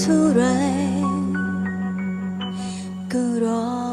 เท่าไรก็รอ